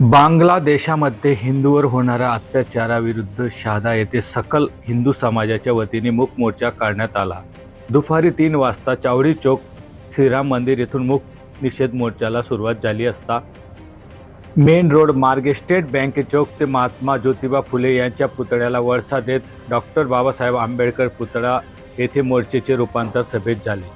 बांगलादेशामध्ये हिंदूवर होणाऱ्या अत्याचाराविरुद्ध शहादा येथे सकल हिंदू समाजाच्या वतीने मूक मोर्चा काढण्यात आला. दुपारी तीन वाजता चावडी चौक श्रीराम मंदिर येथून मूक निषेध मोर्चाला सुरुवात झाली असता मेन रोड मार्गे स्टेट बँके चौक ते महात्मा ज्योतिबा फुले यांच्या पुतळ्याला वळसा देत डॉक्टर बाबासाहेब आंबेडकर पुतळा येथे मोर्चेचे रूपांतर सभेत झाले.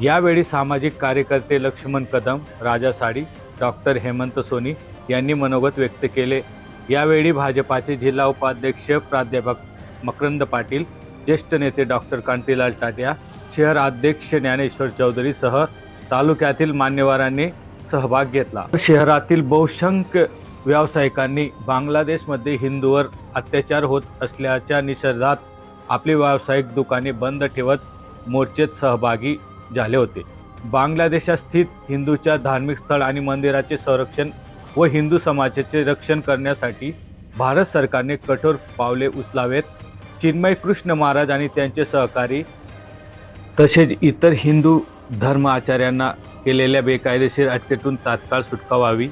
यावेळी सामाजिक कार्यकर्ते लक्ष्मण कदम राजा साडी डॉक्टर हेमंत सोनी यांनी मनोगत व्यक्त केले. यावेळी भाजपाचे जिल्हा उपाध्यक्ष प्राध्यापक मकरंद पाटील ज्येष्ठ नेते डॉक्टर कांतीलाल टाट्या शहर अध्यक्ष ज्ञानेश्वर चौधरीसह तालुक्यातील मान्यवरांनी सहभाग घेतला. शहरातील बहुसंख्य व्यावसायिकांनी बांगलादेशमध्ये हिंदूवर अत्याचार होत असल्याच्या निषेधात आपली व्यावसायिक दुकाने बंद ठेवत मोर्चेत सहभागी झाले होते. बांगलादेशात स्थित हिंदूच्या धार्मिक स्थळ आणि मंदिराचे संरक्षण व हिंदू समाजाचे रक्षण करण्यासाठी भारत सरकारने कठोर पावले उचलावेत. चिन्मय कृष्ण महाराज आणि त्यांचे सहकारी तसेच इतर हिंदू धर्म आचार्यांना केलेल्या बेकायदेशीर अटकेतून तात्काळ सुटका व्हावी.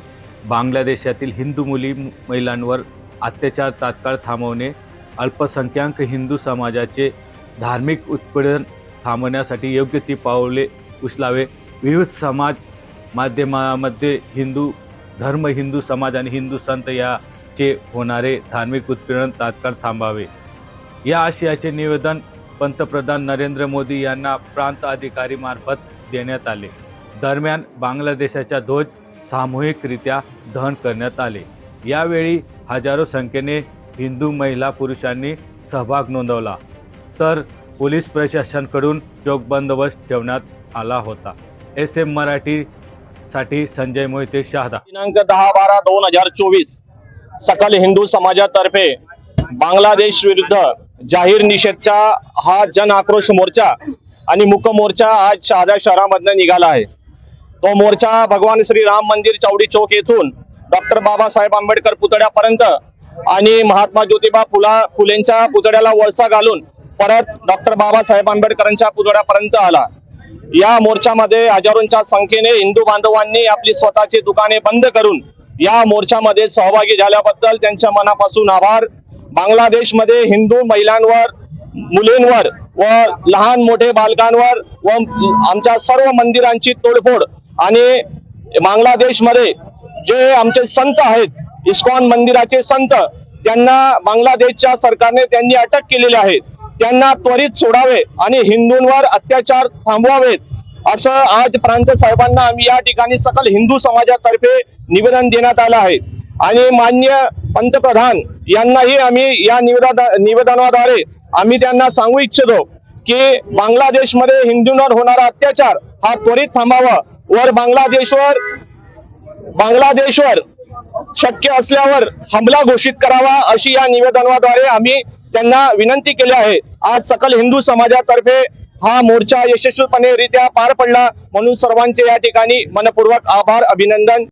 बांगलादेशातील हिंदू मुली महिलांवर अत्याचार तात्काळ थांबवणे अल्पसंख्याक हिंदू समाजाचे धार्मिक उत्पीडन थांबवण्यासाठी योग्य ती पावले उचलावे. विविध समाज माध्यमामध्ये हिंदू धर्म हिंदू समाज आणि हिंदू संत याचे होणारे धार्मिक उत्पीडन तात्काळ थांबावे. या आशयाचे निवेदन पंतप्रधान नरेंद्र मोदी यांना प्रांत अधिकारी मार्फत देण्यात आले. दरम्यान बांगलादेशाचा ध्वज सामूहिकरित्या दहन करण्यात आले. यावेळी हजारो संख्येने हिंदू महिला पुरुषांनी सहभाग नोंदवला. तर पोलीस प्रशासनाकडून चोख बंदोबस्त ठेवण्यात आला होता. एस एम मराठी साठी संजय मोहिते शहादा. दिनांक दहा बारा दोन हजार चोवीस सकल हिंदू समाजातर्फे बांगलादेश विरुद्ध जाहीर निषेधचा हा जन आक्रोश मोर्चा आणि मुक मोर्चा आज शहादा शहरामधनं निघाला आहे. तो मोर्चा भगवान श्री राम मंदिर चौडी चौक येथून डॉक्टर बाबासाहेब आंबेडकर पुतळ्यापर्यंत आणि महात्मा ज्योतिबा फुला फुलेंच्या पुतळ्याला वळसा घालून परत डॉक्टर बाबासाहेब आंबेडकरांच्या पुतळ्यापर्यंत आला. या मोर्चामध्ये हजारोंच्या संख्येने हिंदू बांधवांनी आपली स्वतःची दुकाने बंद करून या मोर्चामध्ये सहभागी झाल्याबद्दल त्यांच्या मनापासून आभार. बांगलादेशमध्ये हिंदू महिलांवर मुलींवर व लहान मोठे बालकांवर व आमच्या सर्व मंदिरांची तोडफोड आणि बांगलादेशमध्ये जे आमचे संत आहेत इस्कॉन मंदिराचे संत त्यांना बांगलादेशच्या सरकारने त्यांनी अटक केलेली आहे. त्यांना त्वरित सोडावे आणि हिंदूंवर अत्याचार थांबवावेत असं आज प्रांत साहेबांना आम्ही या ठिकाणी सकल हिंदू समाजातर्फे निवेदन देण्यात आलं आहे. आणि मान्य पंतप्रधान यांनाही आम्ही या निवेदा निवेदनाद्वारे आम्ही त्यांना सांगू इच्छितो की बांगलादेशमध्ये हिंदूंवर होणारा अत्याचार हा त्वरित थांबावा. वर बांगलादेशवर बांगलादेशवर शक्य असल्यावर हमला घोषित करावा अशी या निवेदनाद्वारे आम्ही त्यांना विनंती केली आहे. आज सकल हिंदू समाजातर्फे हा मोर्चा यशस्वीपणे रित्या पार पडला. म्हणून सर्वांचे या ठिकाणी मनपूर्वक आभार अभिनंदन.